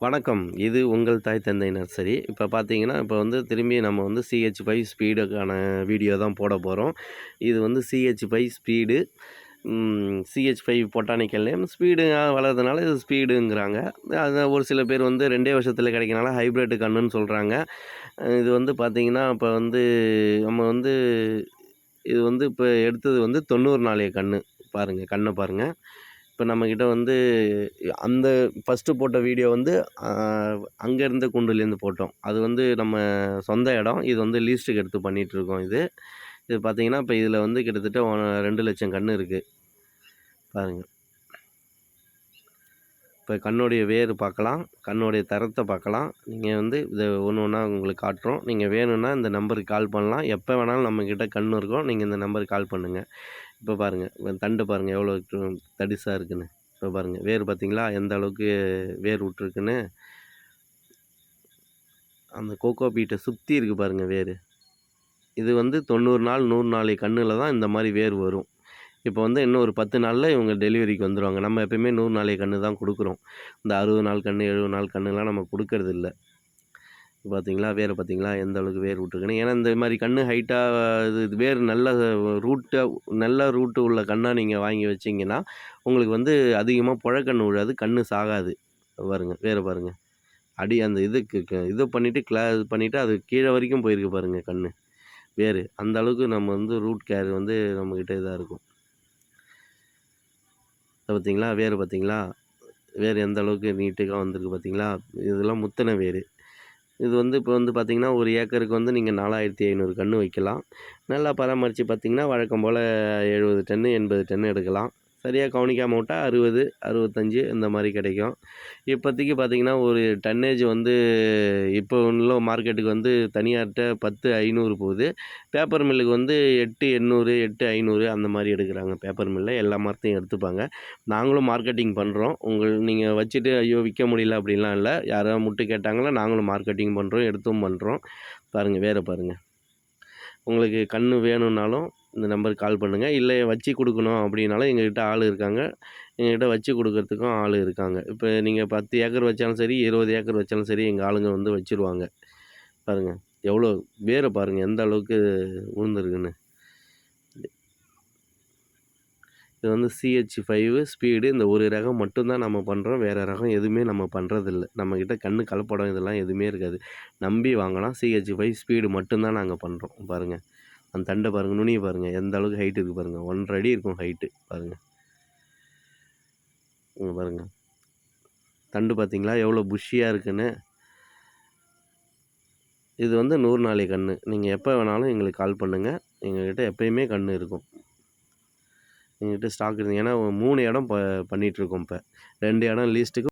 வணக்கம். இது உங்கள் தாய் தந்தை நர்சரி. இப்போ பார்த்தீங்கன்னா இப்போ வந்து திரும்பி நம்ம வந்து சிஹெச் ஃபைவ் ஸ்பீடுக்கான வீடியோ தான் போட போகிறோம் இது வந்து CH five speed. CH five botanical name. Speed வளர்றதுனால இது ஸ்பீடுங்கிறாங்க. அது ஒரு சில பேர் வந்து ரெண்டே வருஷத்தில் கிடைக்கனால ஹைப்ரிட் கன்றுன்னு சொல்கிறாங்க இது வந்து பார்த்திங்கன்னா இப்போ வந்து நம்ம வந்து இது வந்து இப்போ எடுத்தது வந்து தொண்ணூறு நாளைய கன்று பாருங்கள் கண்ணை பாருங்கள் இப்போ நம்மக்கிட்ட வந்து அந்த ஃபஸ்ட்டு போட்ட வீடியோ வந்து அங்கேருந்து குண்டுலேருந்து போட்டோம். அது வந்து நம்ம சொந்த இடம். இது வந்து லீஸ்ட்டுக்கு எடுத்து பண்ணிகிட்ருக்கோம் இது. இது பார்த்திங்கன்னா இப்போ இதில் வந்து கிட்டத்தட்ட ரெண்டு லட்சம் கன்று இருக்குது பாருங்கள் இப்போ கண்ணுடைய வேர் பார்க்கலாம். கண்ணுடைய தரத்தை பார்க்கலாம். நீங்கள் வந்து இதை ஒன்று ஒன்றா உங்களுக்கு காட்டுறோம். நீங்கள் வேணும்னா இந்த நம்பருக்கு கால் பண்ணலாம். எப்போ வேணாலும் நம்மக்கிட்ட கண் இருக்கும். நீங்கள் இந்த நம்பருக்கு கால் பண்ணுங்கள் இப்போ பாருங்கள் தண்டு பாருங்கள் எவ்வளோ தடிசாக இருக்குன்னு. இப்போ பாருங்கள் வேர் பார்த்திங்களா? எந்த அளவுக்கு வேர் விட்ருக்குன்னு அந்த கோகோ பீட்டை சுற்றி இருக்குது பாருங்கள் வேர். இது வந்து தொண்ணூறு நாள் நூறு நாளை கண்ணில் தான் இந்த மாதிரி வேர் வரும். இப்போ வந்து இன்னும் ஒரு பத்து நாளில் இவங்க டெலிவரிக்கு வந்துடுவாங்க நம்ம எப்போயுமே நூறு நாளைய கன்று தான் கொடுக்குறோம். இந்த அறுபது நாள் கன்று எழுபது நாள் கன்றுலாம் நம்ம கொடுக்கறதில்ல. பார்த்தீங்களா? வேறு பார்த்தீங்களா? எந்த அளவுக்கு வேர் விட்டுருக்குன்னு. ஏன்னா இந்த மாதிரி கன்று ஹைட்டாக இது வேர் நல்ல ரூட்டாக நல்ல ரூட்டு உள்ள கண்ணாக நீங்கள் வாங்கி வச்சிங்கன்னா உங்களுக்கு வந்து அதிகமாக புழக்கண்ணு விழாது கன்று சாகாது. பாருங்கள் வேறு பாருங்கள் அடி அந்த இதுக்கு இதை பண்ணிவிட்டு கிளா இது பண்ணிவிட்டு அது கீழே வரைக்கும் போயிருக்கு பாருங்கள் கன்று வேர் அந்த அளவுக்கு நம்ம வந்து ரூட் கேர் வந்து நம்மக்கிட்ட இதாக இருக்கும். பார்த்தீங்களா? வேறு பார்த்தீங்களா? வேறு எந்த அளவுக்கு நீட்டுக்காக வந்திருக்கு பார்த்தீங்களா? இதெல்லாம் முத்தின வேர். இது வந்து இப்போ வந்து பார்த்திங்கன்னா ஒரு ஏக்கருக்கு வந்து நீங்கள் நாலாயிரத்தி ஐநூறு கன்று வைக்கலாம். நல்லா பராமரித்து பார்த்திங்கன்னா வழக்கம் போல் எழுபது டன்னு எண்பது டன்னு எடுக்கலாம். சரியாக கவனிக்காமல் விட்டால் அறுபது அறுபத்தஞ்சி இந்த மாதிரி கிடைக்கும். இப்போதைக்கு பார்த்திங்கன்னா ஒரு டன்னேஜ் வந்து இப்போ உள்ள மார்க்கெட்டுக்கு வந்து தனியார்கிட்ட பத்து ஐநூறு போகுது. பேப்பர் மில்லுக்கு வந்து எட்டு எண்ணூறு எட்டு ஐநூறு அந்த மாதிரி எடுக்கிறாங்க பேப்பர் மில்லில் எல்லா மரத்தையும் எடுத்துப்பாங்க. நாங்களும் மார்க்கெட்டிங் பண்ணுறோம் உங்கள் நீங்கள் வச்சுட்டு ஐயோ விற்க முடியல அப்படின்லாம் இல்லை. யாராவது முட்டு கேட்டாங்களோ நாங்களும் மார்க்கெட்டிங் பண்ணுறோம் எடுத்தும் பண்ணுறோம் பாருங்கள் வேறு பாருங்கள் உங்களுக்கு கன்று வேணும்னாலும் இந்த நம்பருக்கு கால் பண்ணுங்கள் இல்லை வச்சு கொடுக்கணும் அப்படின்னாலும் எங்கள்கிட்ட ஆள் இருக்காங்க. எங்கள்கிட்ட வச்சு கொடுக்கறதுக்கும் ஆள் இருக்காங்க. இப்போ நீங்கள் பத்து ஏக்கர் வச்சாலும் சரி இருபது ஏக்கர் வச்சாலும் சரி எங்கள் ஆளுங்க வந்து வச்சுருவாங்க. பாருங்கள் எவ்வளோ வேரை பாருங்கள் எந்த அளவுக்கு உளுந்துருக்குன்னு. இது வந்து சிஹெச் ஃபைவ் ஸ்பீடு இந்த ஒரு ரகம் மட்டும்தான் நம்ம பண்ணுறோம் வேறு ரகம் எதுவுமே நம்ம பண்ணுறதில்ல நம்மக்கிட்ட கண்ணு கலப்படம் இதெல்லாம் எதுவுமே இருக்காது. நம்பி வாங்கலாம். சிஹெச் ஃபைவ் ஸ்பீடு மட்டும்தான் நாங்கள் பண்ணுறோம் பாருங்கள் அந்த தண்டை பாருங்கள் நுனியை பாருங்கள் எந்த அளவுக்கு ஹைட் இருக்குது பாருங்கள் ஒன்றரை அடி இருக்கும் ஹைட்டு பாருங்கள் இங்கே பாருங்கள் தண்டு பார்த்தீங்களா எவ்வளோ புஷ்ஷியாக இருக்குன்னு. இது வந்து நூறு நாளை கன்று நீங்கள் எப்போ வேணாலும் எங்களுக்கு கால் பண்ணுங்கள் எங்கள்கிட்ட எப்போயுமே கன்று இருக்கும். எங்கள்கிட்ட ஸ்டாக் இருக்குது ஏன்னா மூணு இடம் ப பண்ணிகிட்ருக்கோம் இப்போ. ரெண்டு இடம் லீஸ்ட்டுக்கு